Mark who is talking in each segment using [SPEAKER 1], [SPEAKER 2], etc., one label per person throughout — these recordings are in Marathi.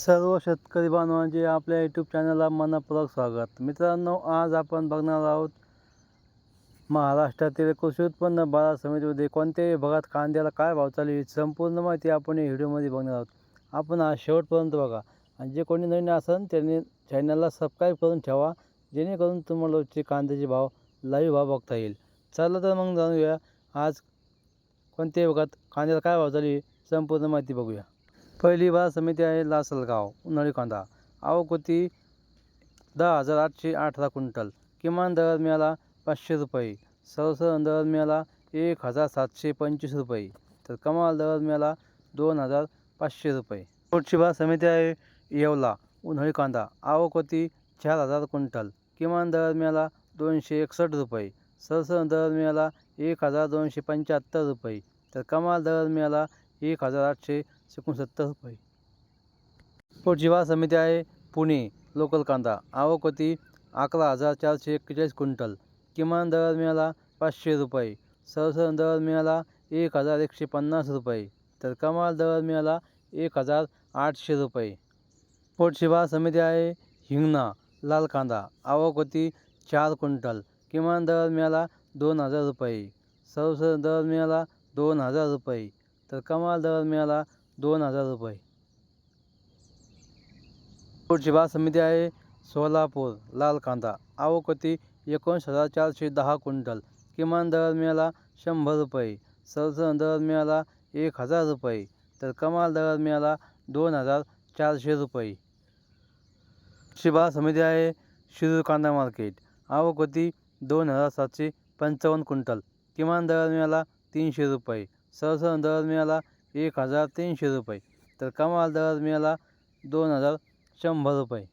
[SPEAKER 1] सर्व शेतकरी बांधवांचे आपल्या यूट्यूब चॅनलला मनपूर्वक स्वागत. मित्रांनो आज आपण बघणार आहोत महाराष्ट्रातील कृषी उत्पन्न बाजार समितीमध्ये कोणत्याही भागात कांद्याला काय भाव चालू आहे संपूर्ण माहिती आपण या व्हिडिओमध्ये बघणार आहोत. आपण आज शेवटपर्यंत बघा. आणि जे कोणी नवीन असेल त्यांनी चॅनलला सबस्क्राईब करून ठेवा जेणेकरून तुम्हाला रोजचे कांद्याचे भाव लाईव्ह भाव बघता येईल. चला तर मग जाणूया आज कोणत्याही भागात कांद्याला काय भाव चालू आहे संपूर्ण माहिती बघूया. पहिली बाजार समिती आहे लासलगाव उन्हाळी कांदा आवक होती दहा हजार आठशे अठरा क्विंटल. किमान दर मिळाला पाचशे रुपये. सर्वसाधारण दर मिळाला एक हजार सातशे पंचवीस रुपये. तर कमाल दर मिळाला दोन हजार पाचशे रुपये. पुढची बाजार समिती आहे येवला उन्हाळी कांदा आवक होती चार हजार क्विंटल. किमान दर मिळाला दोनशे एकसष्ट रुपये. सर्वसाधारण दर मिळाला एक हजार दोनशे पंच्याहत्तर रुपये. तर कमाल दर मिळाला एक हजार आठशे एकोणसत्तर रुपये पुढची बाजार समिती आहे पुणे लोकल कांदा. आवक होती अकरा हजार चारशे एक्केचाळीस क्विंटल. किमान दर मिळाला पाचशे रुपये. सर्वसाधारण दर मिळाला एक हजार एकशे पन्नास रुपये. तर कमाल दर मिळाला एक हजार आठशे रुपये. पुढची बाजार समिती आहे हिंगणा लाल कांदा. आवक होती चार क्विंटल. किमान दर मिळाला दोन हजार रुपये. सर्वसाधारण दर मिळाला दोन हजार रुपये. तर कमाल दर मिळाला दोन हजार रुपये. पुढची बाजार समिती आहे सोलापूर लाल कांदा. आवकती एकोणीस हजार चारशे दहा क्विंटल. किमान दर मिळाला शंभर रुपये. सर्वसाधारण दर मिळाला एक हजार रुपये. तर कमाल दर मिळाला दोन हजार चारशे रुपये. शिबा समिती आहे शिरूर कांदा मार्केट. आवक होती दोन हजार सातशे पंचावन्न क्विंटल. किमान दर मिळाला तीनशे रुपये. सर्वसाधारण दर मिळाला एक हजार तीनशे रुपये. तर कमाल दर मिळाला दोन हजार शंभर रुपये.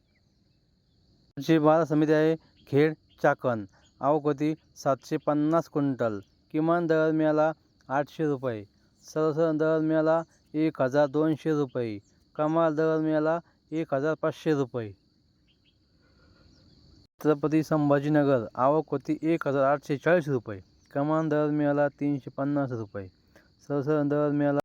[SPEAKER 1] पुढची बारा समिती आहे खेड चाकण. आवक सातशे पन्नास क्विंटल. किमान दर मिळाला आठशे रुपये. सर्वसाधारण दर मिळाला एक हजार दोनशे रुपये. कमाल दर मिळाला एक हजार पाचशे रुपये. छत्रपती संभाजीनगर. आवक होती एक हजार आठशे चाळीस रुपये. कमान दर मिळाला तीनशे पन्नास रुपये. सरसर दर मिळाला